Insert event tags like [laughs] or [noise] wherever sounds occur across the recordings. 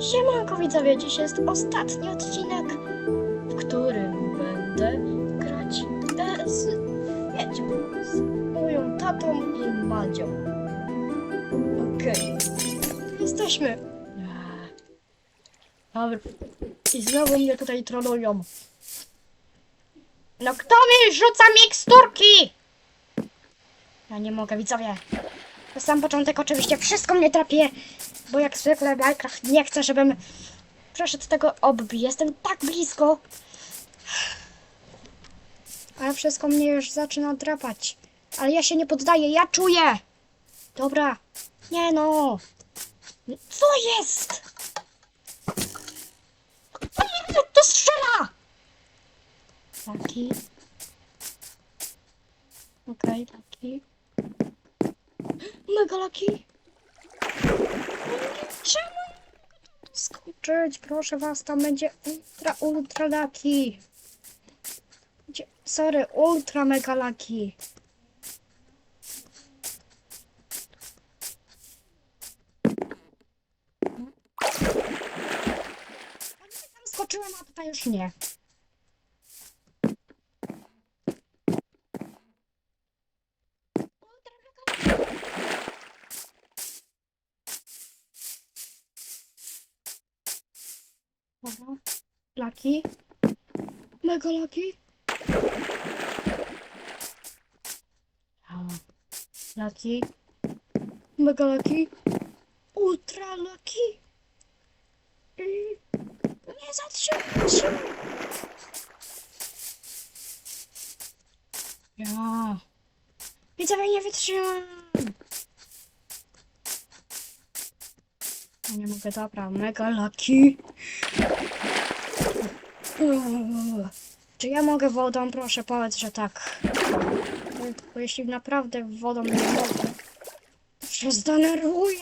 Siemanko widzowie, dziś jest ostatni odcinek, w którym będę grać z Wiedźmą, z moją tatą i Madzią. Okej, jesteśmy. Dobra, i znowu mnie tutaj trolują. No kto mi rzuca miksturki? Ja nie mogę, widzowie. Na sam początek oczywiście wszystko mnie trapie, bo jak zwykle Minecraft nie chce, żebym przeszedł tego obbi. Jestem tak blisko. Ale wszystko mnie już zaczyna drapać. Ale ja się nie poddaję, ja czuję. Dobra. Nie no. Co jest? To strzela! Taki. Okej, taki. Mega laki. Czemu skoczyć? Proszę was, tam będzie ultra, ultra laki. Sorry, ultra mega laki. Skoczyłem, a tutaj już nie. Laki. Mega laki. Laki. Mega laki. Ultra laki. I nie zatrzymaj się. Ja. Widzowie nie wytrzymam. Ja nie mogę, dobra, mega laki. Czy ja mogę wodą? Proszę, powiedz, że tak. Bo- jeśli naprawdę wodą nie mogę, się zdenerwuję.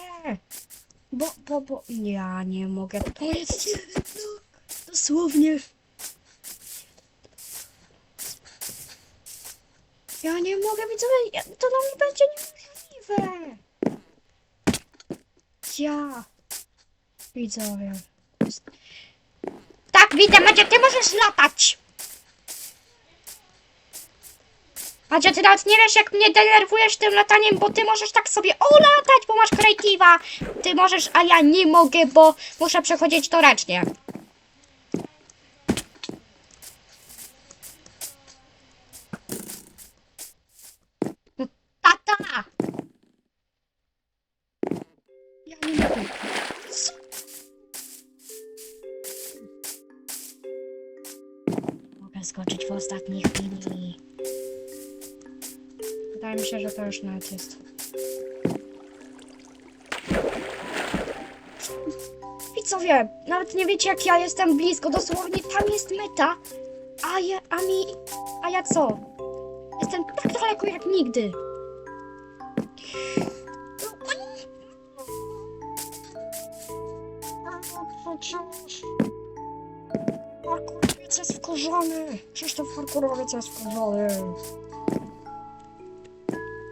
Bo, bo, bo, ja nie mogę. To blok. Dosłownie. Ja nie mogę, widzowie, to dla mnie będzie niemożliwe. Ja. Widzowie. Widzę, Madzia, ty możesz latać. Madzia, ty nawet nie wiesz, jak mnie denerwujesz tym lataniem, bo ty możesz tak sobie o latać, bo masz creative'a. Ty możesz, a ja nie mogę, bo muszę przechodzić to ręcznie. Ostatniej chwili. Wydaje mi się, że to już nawet jest. Widzowie, nawet nie wiecie jak ja jestem blisko, dosłownie tam jest meta, a ja, a mi, a ja co? Jestem tak daleko jak nigdy. Jest wkurzony. Krzysztof Parkurowiec jest wkurzony.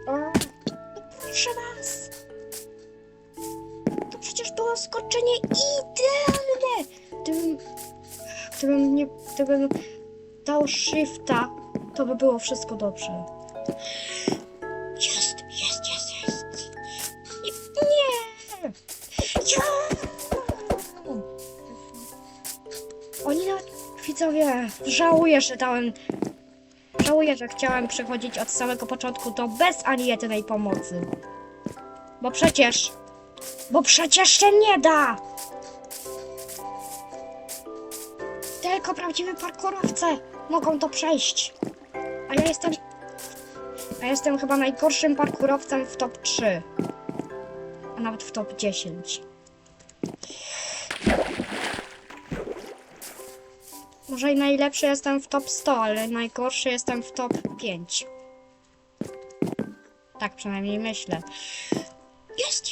A, proszę was. To przecież było skoczenie idealne. Gdybym, gdybym nie, gdybym dał shifta, to by było wszystko dobrze. Jest, widzowie, żałuję, że dałem, żałuję, że chciałem przechodzić od samego początku to bez ani jednej pomocy. Bo przecież, bo przecież się nie da! Tylko prawdziwi parkurowcy mogą to przejść. A ja jestem, a ja jestem chyba najgorszym parkurowcem w top 3. A nawet w top 10. Może najlepszy jestem w top 100, ale najgorszy jestem w top 5. Tak przynajmniej myślę. Jest,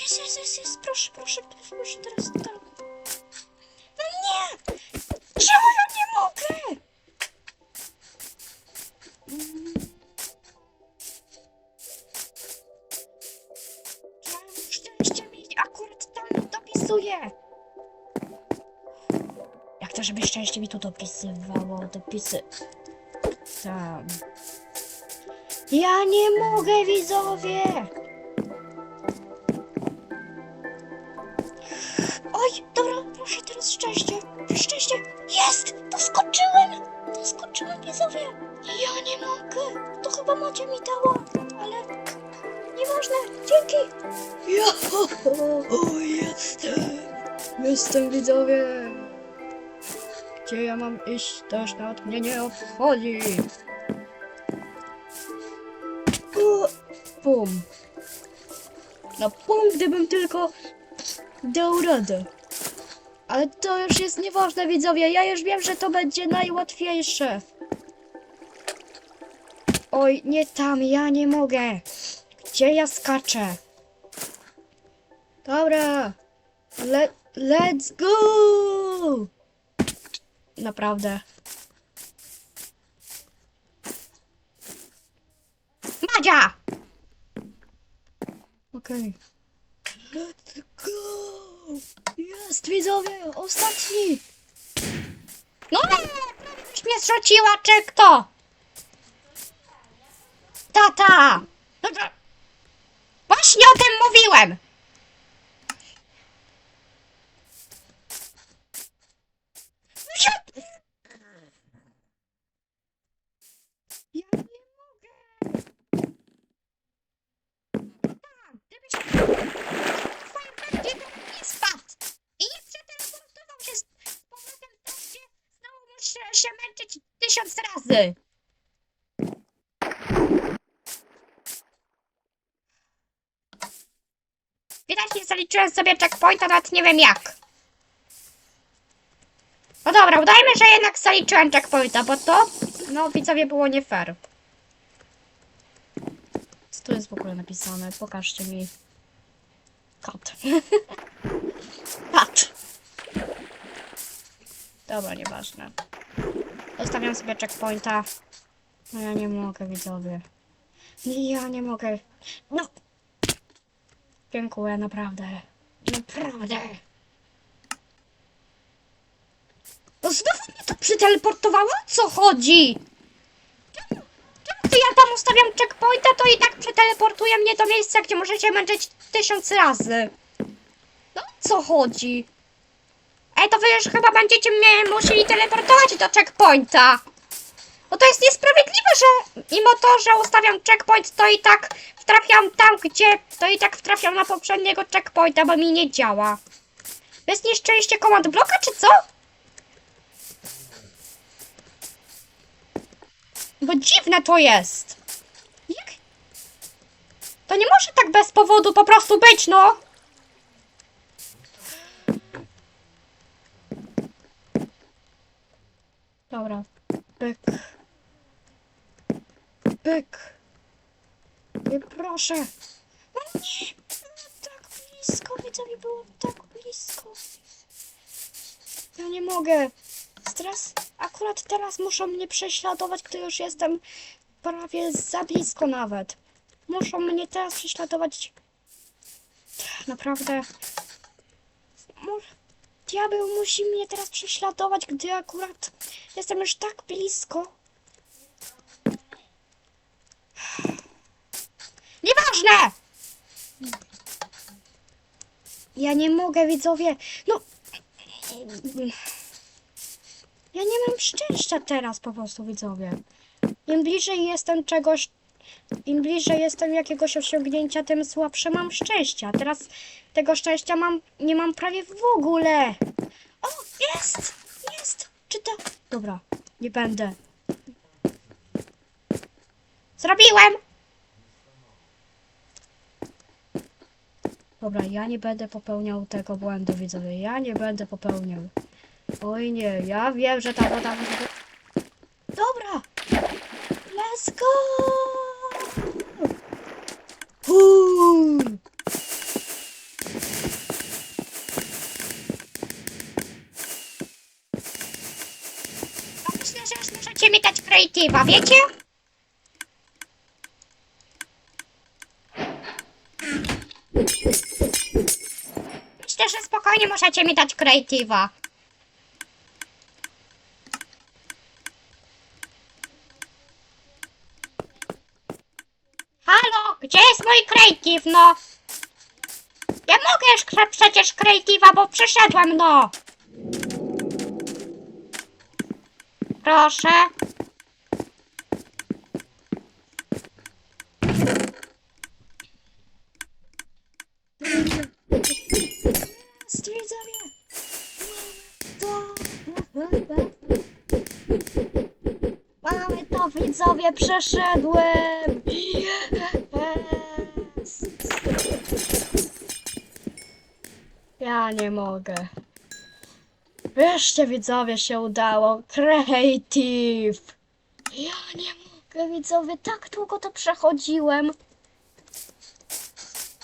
szczęście mi tu dopisywało. Dopisy... Tam. Ja nie mogę, widzowie! Oj, dobra, proszę teraz szczęście. Szczęście. Jest! Doskoczyłem! Doskoczyłem, widzowie! Ja nie mogę. To chyba macie mi dało, ale nieważne. Dzięki. Ja [laughs] o, jestem. Jestem, widzowie. Gdzie ja mam iść, też nawet mnie nie obchodzi. O, Bum. No bum, gdybym tylko dał radę. Ale to już jest nieważne, widzowie. Ja już wiem, że to będzie najłatwiejsze. Oj, nie tam, ja nie mogę. Gdzie ja skaczę? Dobra. Le let's go! Naprawdę. Madzia! Okej. Let's go! Jest, widzowie, ostatni! No, prawie byś mnie zrzuciła, czy kto? Tata! No to... Właśnie o tym mówiłem! Ja... Ja nie mogę! Tak, gdybyś... Fajerwerki do mnie spadł! I nie przeteleportował się z z powrotem tam, gdzie znowu muszę się męczyć tysiąc razy! Widać, nie zaliczyłem sobie checkpointa, nawet nie wiem jak. No dobra, udajmy, że jednak zaliczyłem checkpointa, bo to, no widzowie, było nie fair. Co tu jest w ogóle napisane? Pokażcie mi. Kot. [laughs] Patrz. Dobra, nieważne. Zostawiam sobie checkpointa. No ja nie mogę, widzowie. Ja nie mogę. No. Dziękuję, naprawdę. Naprawdę. No znowu mnie to przyteleportowało? O Co chodzi? Czemu, gdy ja tam ustawiam checkpointa, to i tak przeteleportuje mnie do miejsca, gdzie możecie męczyć tysiąc razy? No co chodzi? Ej, to wy już chyba będziecie mnie musieli teleportować do checkpointa. Bo to jest niesprawiedliwe, że mimo to, że ustawiam checkpoint, to i tak wtrafiam tam, gdzie to i tak wtrafiam na poprzedniego checkpointa, bo mi nie działa. Jest nieszczęście komand bloka, czy co? Bo dziwne to jest. Jak? To nie może tak bez powodu po prostu być, no. Dobra. Byk. Byk. Nie proszę. Nie. Tak blisko, widzowie, było tak blisko. Ja nie mogę. Teraz, akurat teraz muszą mnie prześladować, gdy już jestem prawie za blisko nawet. Muszą mnie teraz prześladować. Naprawdę. Diabeł musi mnie teraz prześladować, gdy akurat jestem już tak blisko. Nieważne! Ja nie mogę, widzowie. No. Ja nie mam szczęścia teraz po prostu, widzowie. Im bliżej jestem czegoś, im bliżej jestem jakiegoś osiągnięcia, tym słabsze mam szczęścia. Teraz tego szczęścia mam, nie mam prawie w ogóle. O, jest! Jest! Czy to... Dobra, nie będę. Zrobiłem! Dobra, ja nie będę popełniał tego błędu, widzowie. Ja nie będę popełniał. Oj nie, ja wiem, że ta woda... może- Ty, wiecie? Myślę, że spokojnie możecie mi dać kreatywa. Halo, gdzie jest mój kreatyw, no? Ja mogę przecież kreatywa, bo przyszedłem, no. Proszę. Widzowie, przeszedłem! Ja nie mogę. Wreszcie, widzowie, się udało. Creative! Ja nie mogę, widzowie, tak długo to przechodziłem.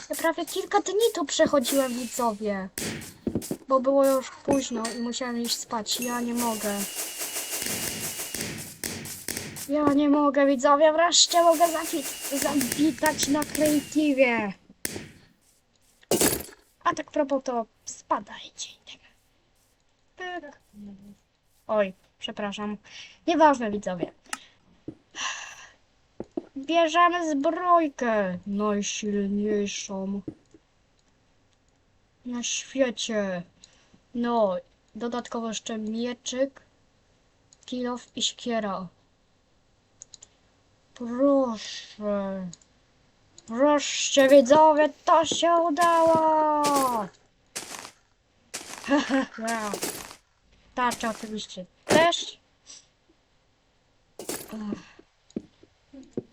Ja prawie kilka dni to przechodziłem, widzowie. Bo było już późno i musiałem iść spać. Ja nie mogę. Ja nie mogę, widzowie, wreszcie mogę zawitać na kreatywie. A tak propos to spadajcie. Pyk. Oj, przepraszam. Nieważne, widzowie. Bierzemy zbrojkę najsilniejszą na świecie. No, dodatkowo jeszcze mieczyk, kilof i siekiera. Proszę. Wreszcie widzowie, to się udało! [laughs] Tarcza oczywiście też.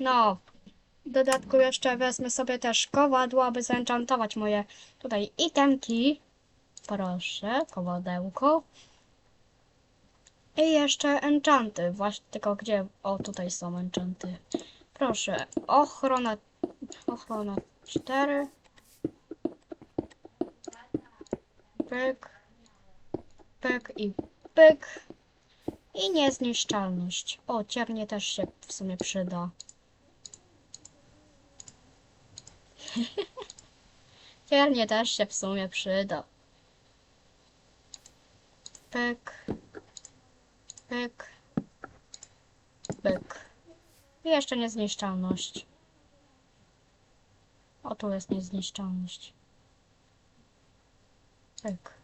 No, w dodatku jeszcze wezmę sobie też kowadło, aby zenchantować moje tutaj itemki. Proszę, kowadełko. I jeszcze enchanty. Właśnie tylko gdzie? O, tutaj są enchanty. Proszę, ochrona, ochrona 4. Pyk, pyk i pyk. I niezniszczalność. O, ciernie też się w sumie przyda. [laughs] Ciernie też się w sumie przyda. Pyk. Pyk. Pyk. I jeszcze niezniszczalność. O, tu jest niezniszczalność. Pyk.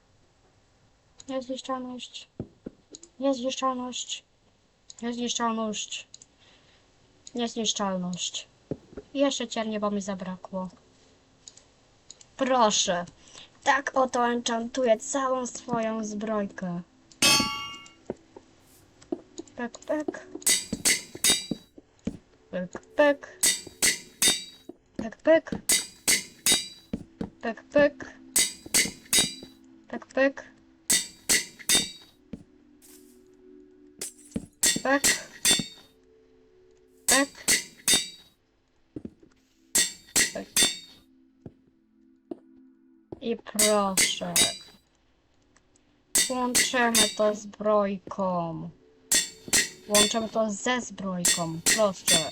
Niezniszczalność. Niezniszczalność. Niezniszczalność. Niezniszczalność. I jeszcze ciernie, bo mi zabrakło. Proszę. Tak oto enchantuję całą swoją zbrojkę. Pek, pek. Pek, pek. Pek, pek. Pek, pek. Pek, pek. Pek. Pek. Pek. I proszę. Łączymy to zbrojką. Łączymy to ze zbrojką. Proszę.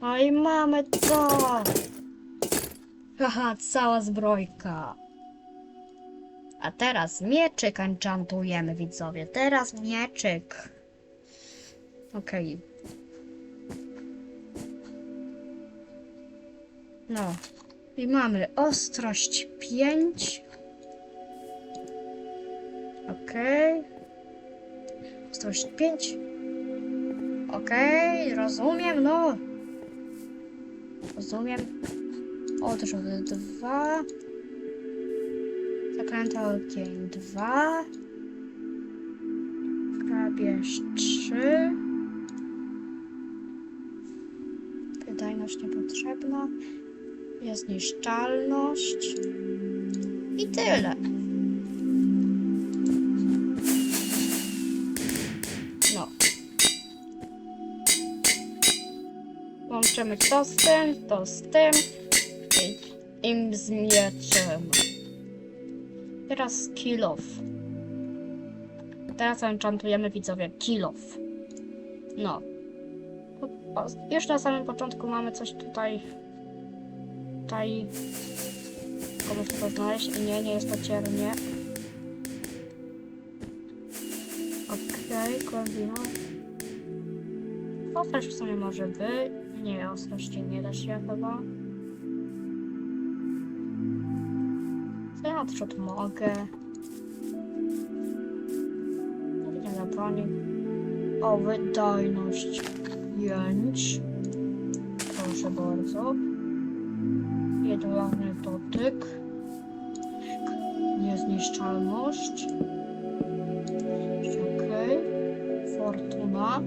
No i mamy to. Haha, cała zbrojka. A teraz mieczyk enchantujemy, widzowie. Teraz mieczyk. Okej. No. I mamy ostrość 5. Okej. Ostrość 5. Okej, rozumiem, no. Rozumiem. Odrzut 2. Zaklęty ogień 2. Grabież 3. Wydajność niepotrzebna. Jest niszczalność. I tyle. Łączymy to z tym, to z tym i im z mieczem. Teraz kill off. Teraz enchantujemy widzowie kill off. No. Już na samym początku mamy coś tutaj. Tutaj. Komuś to znaleźć. I nie, nie jest to ciernie. Okej, okay, głębino. O, też w sumie może być. Nie, ostrości nie da się chyba. Teatrzot mogę. Nie da pani. O, wydajność 5. Proszę bardzo. Jedwabny dotyk. Niezniszczalność. Okej. Fortuna.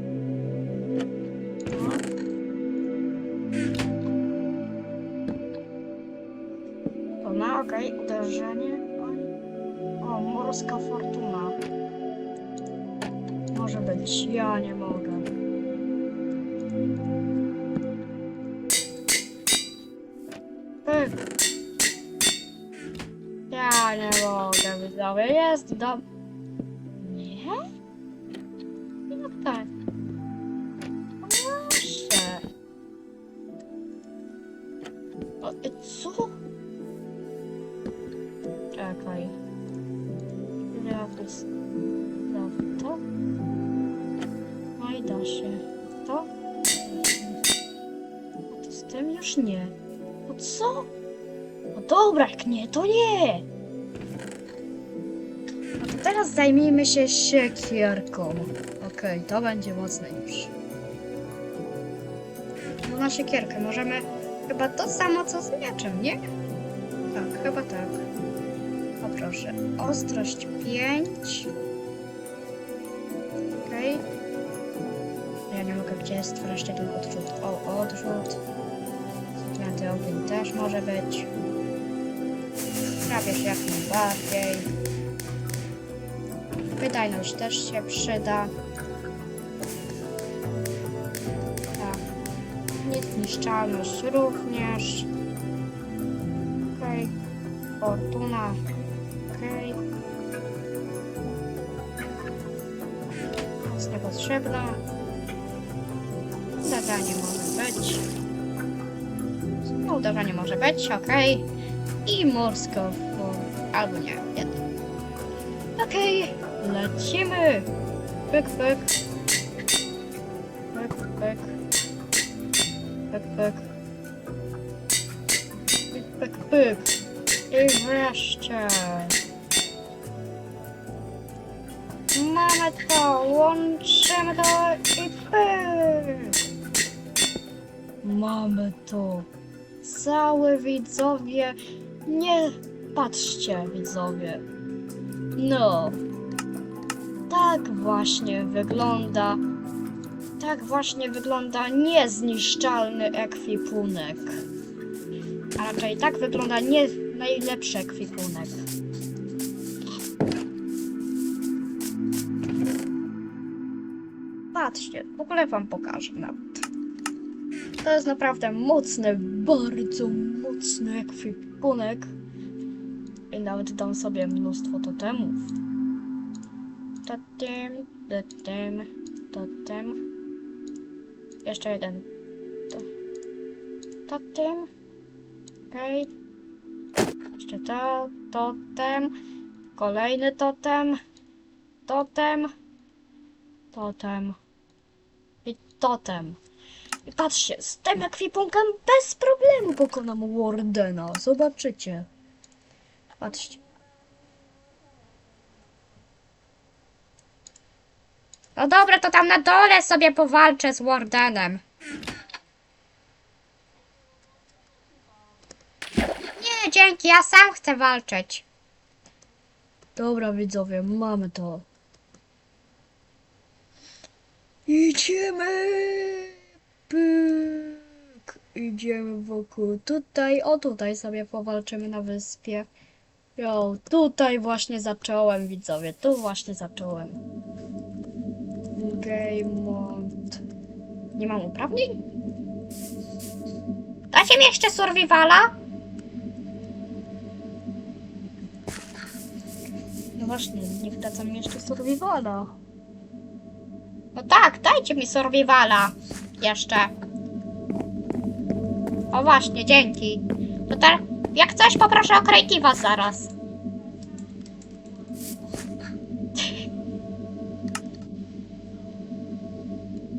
Morska fortuna. Może być. Ja nie mogę. Ja nie mogę, widzowie. Jest do... nie, to nie. No to teraz zajmijmy się siekierką. Okej, to będzie mocne już. No na siekierkę możemy chyba to samo co z mieczem, nie? Tak, chyba tak. O proszę. Ostrość 5. Okej. Ja nie mogę, gdzie jest wreszcie ten odrzut. O, odrzut. Zaklęty ogień też może być. Prawie się jak najbardziej. Wydajność też się przyda. Tak. Niezniszczalność również. Okej. Fortuna. Okej. Jest niepotrzebna. Uderzenie może być. No, uderzenie może być, okej. I morsko. Albo nie, jedno. Okej, lecimy. Pyk, pyk. Pyk, pyk. Pyk, pyk. Pyk, pyk, pyk. I wreszcie. Mamy to, łączymy to i pyk. Mamy to. Cały widzowie. Nie patrzcie, widzowie. No. Tak właśnie wygląda. Tak właśnie wygląda niezniszczalny ekwipunek. A raczej tak wygląda nie najlepszy ekwipunek. Patrzcie, w ogóle wam pokażę nawet. To jest naprawdę mocny, bardzo mocny ekwipunek. I nawet dam sobie mnóstwo totemów. Totem, totem, totem. Jeszcze jeden. To. Totem. Okej. Jeszcze to, totem. Kolejny totem. Totem. Totem. I totem. Patrzcie, z tym ekwipunkiem bez problemu pokonam Wardena. Zobaczycie. Patrzcie. No dobra, to tam na dole sobie powalczę z Wardenem. Nie, dzięki, ja sam chcę walczyć. Dobra, widzowie, mamy to. Idziemy! Pyk! Idziemy wokół. Tutaj, o tutaj sobie powalczymy na wyspie. Jo, tutaj właśnie zacząłem, widzowie. Tu właśnie zacząłem. Game mode. Nie mam uprawnień? Da się mi jeszcze survivala? No właśnie, niech da mi jeszcze survivala. No tak, dajcie mi survivala. Jeszcze. O właśnie, dzięki. To teraz, jak coś poproszę o creative'a zaraz.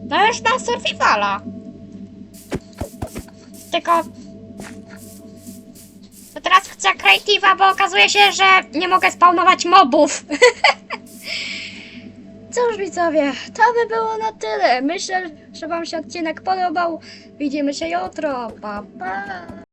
No już mam survivala. tylko... To teraz chcę creative'a, bo okazuje się, że nie mogę spawnować mobów. [laughs] Cóż widzowie, to by było na tyle. Myślę, że wam się odcinek podobał. Widzimy się jutro. Pa, pa.